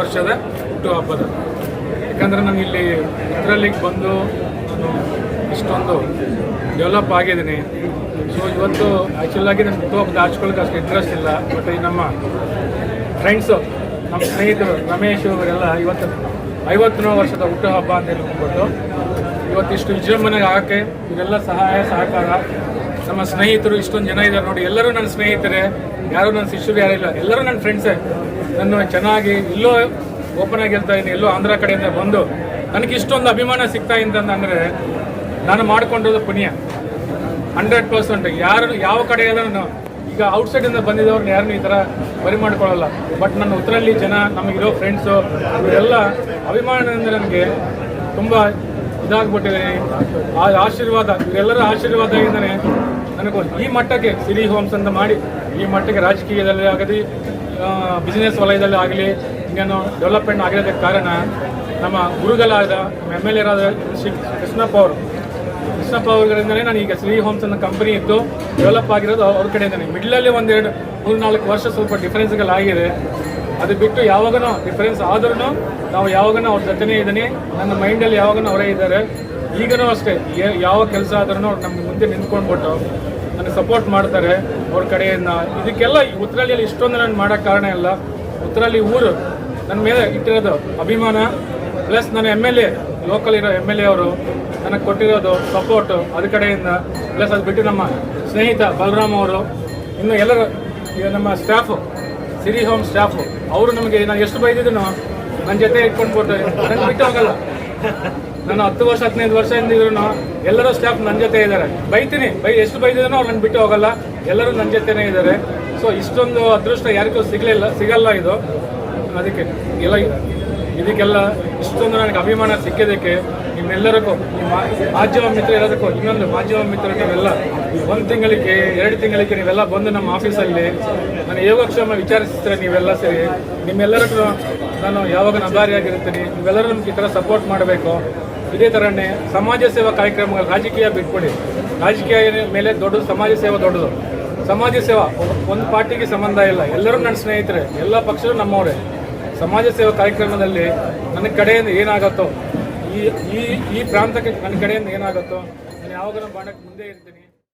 ವರ್ಷದ ಹುಟ್ಟುಹಬ್ಬದ ಯಾಕಂದರೆ ನಾನು ಇಲ್ಲಿ ಇದರಲ್ಲಿಗೆ ಬಂದು ನಾನು ಇಷ್ಟೊಂದು ಡೆವಲಪ್ ಆಗಿದ್ದೀನಿ. ಸೊ ಇವತ್ತು ಆ್ಯಕ್ಚುಲಾಗಿ ನನ್ನ ಹುಟ್ಟುಹಬ್ಬದ ಹಚ್ಕೊಳ್ಳೋಕೆ ಅಷ್ಟು ಇಂಟ್ರೆಸ್ಟ್ ಇಲ್ಲ ಬಟ್ ಈ ನಮ್ಮ ಫ್ರೆಂಡ್ಸು ನಮ್ಮ ಸ್ನೇಹಿತರು ರಮೇಶ್ ಅವರೆಲ್ಲ ಇವತ್ತು ಐವತ್ತನೇ ವರ್ಷದ ಹುಟ್ಟುಹಬ್ಬ ಅಂತ ಹೇಳ್ಬಿಟ್ಟು ಇವತ್ತಿಷ್ಟು ವಿಜೃಂಭಣೆಗೆ ಆಗಕ್ಕೆ ಇವರೆಲ್ಲ ಸಹಾಯ, ಸಹಕಾರ. ನಮ್ಮ ಸ್ನೇಹಿತರು ಇಷ್ಟೊಂದು ಜನ ಇದ್ದಾರೆ ನೋಡಿ, ಎಲ್ಲರೂ ನನ್ನ ಸ್ನೇಹಿತರೆ. ಯಾರು ನನ್ನ ಶಿಷ್ಯರು ಯಾರಿಲ್ಲ ಎಲ್ಲರೂ ನನ್ನ ಫ್ರೆಂಡ್ಸೇ ನನ್ನ ಚೆನ್ನಾಗಿ ಎಲ್ಲೋ ಓಪನ್ ಆಗಿ ಹೇಳ್ತಾ ಇದ್ದೀನಿ, ಎಲ್ಲೋ ಆಂಧ್ರ ಕಡೆಯಿಂದ ಬಂದು ನನಗೆ ಇಷ್ಟೊಂದು ಅಭಿಮಾನ ಸಿಗ್ತಾ ಅಂತಂದ್ರೆ ನಾನು ಮಾಡಿಕೊಂಡಿರೋದು ಪುಣ್ಯ. ಹಂಡ್ರೆಡ್ ಪರ್ಸೆಂಟ್ ಯಾರು, ಯಾವ ಕಡೆ ನಾನು ಈಗ ಔಟ್ಸೈಡಿಂದ ಬಂದಿದ್ದವ್ರನ್ನ ಯಾರನ್ನೂ ಈ ಥರ ಬರಿ ಮಾಡ್ಕೊಳ್ಳಲ್ಲ. ಬಟ್ ನನ್ನ ಉತ್ತರಲ್ಲಿ ಜನ, ನಮಗಿರೋ ಫ್ರೆಂಡ್ಸು ಇವರೆಲ್ಲ ಅಭಿಮಾನದಿಂದ ನನಗೆ ತುಂಬ ಇದಾಗ್ಬಿಟ್ಟಿದೆ. ಆ ಆಶೀರ್ವಾದ, ಇವರೆಲ್ಲರ ಆಶೀರ್ವಾದದಿಂದನೇ ನನಗೂ ಈ ಮಟ್ಟಕ್ಕೆ ಸಿರಿ ಹೋಮ್ಸ್ ಅಂತ ಮಾಡಿ, ಈ ಮಟ್ಟಕ್ಕೆ ರಾಜಕೀಯದಲ್ಲಿ ಆಗಲಿ ಬಿಸಿನೆಸ್ ವಲಯದಲ್ಲಿ ಆಗಲಿ, ಇನ್ನೇನು ಡೆವಲಪ್ಮೆಂಟ್ ಆಗಿರೋದಕ್ಕೆ ಕಾರಣ ನಮ್ಮ ಗುರುಗಳಾದ ಎಂ ಎಲ್ ಎರಾದ ಶ್ರೀ ಕೃಷ್ಣಪ್ಪ ಅವರು. ಕೃಷ್ಣಪ್ಪ ಅವರಿಂದಲೇ ನಾನು ಈಗ ಶ್ರೀ ಹೋಮ್ಸ್ ಅನ್ನೋ ಕಂಪನಿ ಇತ್ತು ಡೆವಲಪ್ ಆಗಿರೋದು ಅವ್ರ ಕಡೆಯಿಂದಲೇ ಮಿಡ್ಲಲ್ಲಿ ಒಂದೆರಡು ಮೂರು, ನಾಲ್ಕು ವರ್ಷ ಸ್ವಲ್ಪ ಡಿಫರೆನ್ಸ್ಗಳಾಗಿದೆ ಅದು ಬಿಟ್ಟು ಯಾವಾಗನೂ ಡಿಫರೆನ್ಸ್ ಆದ್ರೂ ನಾವು ಯಾವಾಗನೂ ಅವ್ರ ಜೊತೆನೇ ಇದ್ದೀನಿ. ನನ್ನ ಮೈಂಡಲ್ಲಿ ಯಾವಾಗನೂ ಅವರೇ ಇದ್ದಾರೆ. ಈಗನೂ ಅಷ್ಟೇ. ಯಾವ ಕೆಲಸ ಆದ್ರೂ ಅವ್ರು ನಮ್ಮ ಮುಂದೆ ನಿಂತ್ಕೊಂಡ್ಬಿಟ್ಟು ನನಗೆ ಸಪೋರ್ಟ್ ಮಾಡ್ತಾರೆ ಅವ್ರ ಕಡೆಯಿಂದ. ಇದಕ್ಕೆಲ್ಲ ಉತ್ತರಳ್ಳಿಯಲ್ಲಿ ಇಷ್ಟೊಂದು ನಾನು ಮಾಡೋಕ್ಕೆ ಕಾರಣ ಇಲ್ಲ. ಉತ್ತರಳ್ಳಿ ಊರು ನನ್ನ ಮೇಲೆ ಇಟ್ಟಿರೋದು ಅಭಿಮಾನ ಪ್ಲಸ್ ನನ್ನ ಎಂ ಎಲ್ ಎ ಲೋಕಲ್ ಇರೋ ಎಂ ಎಲ್ ಎ ಅವರು ನನಗೆ ಕೊಟ್ಟಿರೋದು ಸಪೋರ್ಟು ಅದ್ರ ಕಡೆಯಿಂದ ಪ್ಲಸ್ ಅದು ಬಿಟ್ಟು ನಮ್ಮ ಸ್ನೇಹಿತ ಬಲರಾಮ್ ಅವರು, ಇನ್ನು ಎಲ್ಲರೂ ನಮ್ಮ ಸ್ಟಾಫು ಸಿರಿ ಹೋಮ್ ಸ್ಟಾಫು ಅವರು ನಮಗೆ ನಾನು ಎಷ್ಟು ಬೈದಿದ್ದೀನೋ ನನ್ನ ಜೊತೆ ಇಟ್ಕೊಂಡ್ಬಿಟ್ಟು ನನಗೆ ಬಿಟ್ಟು ಹೋಗಲ್ಲ. ನಾನು ಹತ್ತು ವರ್ಷ, ಹದಿನೈದು ವರ್ಷ ಹಿಂದಿದ್ರು ಎಲ್ಲರೂ ಸ್ಟಾಫ್ ನನ್ನ ಜೊತೆ ಇದ್ದಾರೆ. ಬೈತೀನಿ, ಬೈ, ಎಷ್ಟು ಬೈದಿದ್ರು ಅವ್ರು ನನ್ನ ಬಿಟ್ಟು ಹೋಗಲ್ಲ. ಎಲ್ಲರೂ ನನ್ನ ಜೊತೆನೇ ಇದ್ದಾರೆ. ಸೊ ಇಷ್ಟೊಂದು ಅದೃಷ್ಟ ಯಾರಿಗೂ ಸಿಗಲಿಲ್ಲ, ಸಿಗಲ್ಲ ಇದು. ಅದಕ್ಕೆ, ಎಲ್ಲ ಇದಕ್ಕೆಲ್ಲ ಇಷ್ಟೊಂದು ನನಗೆ ಅಭಿಮಾನ ಸಿಕ್ಕಿದ್ದಕ್ಕೆ ನಿಮ್ಮೆಲ್ಲರಿಗೂ, ನಿಮ್ಮ ಮಾಧ್ಯಮ ಮಿತ್ರ ಇರೋದಕ್ಕೂ ಇನ್ನೊಂದು ಮಾಧ್ಯಮ ಮಿತ್ರ ನೀವೆಲ್ಲ ಒಂದು ತಿಂಗಳಿಗೆ, ಎರಡು ತಿಂಗಳಿಗೆ ನೀವೆಲ್ಲ ಬಂದು ನಮ್ಮ ಆಫೀಸಲ್ಲಿ ನನ್ನ ಯೋಗಕ್ಷೇಮ ವಿಚಾರಿಸ್ತೀರ ನೀವೆಲ್ಲ ಸೇರಿ, ನಿಮ್ಮೆಲ್ಲರಿಗೂ ನಾನು ಯಾವಾಗ ನಗಾರಿಯಾಗಿರ್ತೀನಿ ನೀವೆಲ್ಲರೂ ನಮ್ಗೆ ಈ ಥರ ಸಪೋರ್ಟ್ ಮಾಡಬೇಕು. ಇದೇ ಥರನೇ ಸಮಾಜ ಸೇವಾ ಕಾರ್ಯಕ್ರಮಗಳು ರಾಜಕೀಯ ಬಿಟ್ಕೊಡಿ ರಾಜಕೀಯ ಮೇಲೆ ದೊಡ್ಡದು, ಸಮಾಜ ಸೇವಾ ದೊಡ್ಡದು. ಸಮಾಜ ಸೇವಾ, ಒಂದು ಪಾರ್ಟಿಗೆ ಸಂಬಂಧ ಇಲ್ಲ. ಎಲ್ಲರೂ ನನ್ನ ಸ್ನೇಹಿತರೆ, ಎಲ್ಲ ಪಕ್ಷರು ನಮ್ಮವರೇ. ಸಮಾಜ ಸೇವಾ ಕಾರ್ಯಕ್ರಮದಲ್ಲಿ ನನ್ನ ಕಡೆಯಿಂದ ಏನಾಗುತ್ತೋ, ಈ ಈ ಪ್ರಾಂತಕ್ಕೆ ನನ್ನ ಕಡೆಯಿಂದ ಏನಾಗುತ್ತೋ, ನಾನು ಯಾವಾಗ ಬಾಣಕ್ಕೆ ಮುಂದೆ ಇರ್ತೀನಿ.